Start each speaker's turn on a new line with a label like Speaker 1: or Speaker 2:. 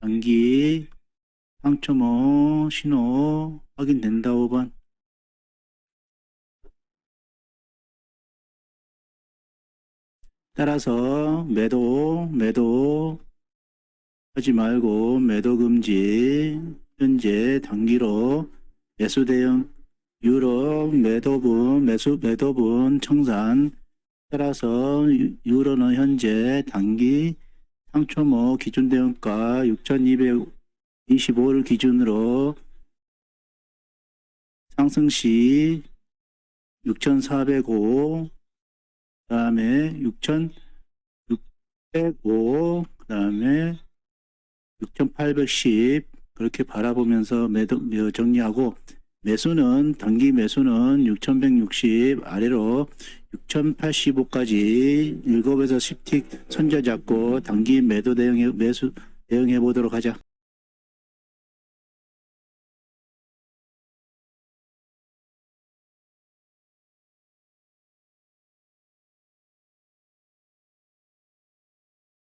Speaker 1: 단기 상초모 신호 확인된다 5번. 따라서 매도 매도 하지 말고 매도 금지 현재 단기로 매수 대응 유로 매도분 매수 매도분 청산 따라서 유- 유로는 현재 단기 상초모 기준 대응가 6,225를 기준으로 상승 시 6,405, 그 다음에 6,605, 그 다음에 6,810 그렇게 바라보면서 매도 어, 정리하고 매수는 단기 매수는 6,160 아래로 6,085까지 7에서 10틱 선저 잡고 단기 매도 대응해 매수 대응해 보도록 하자.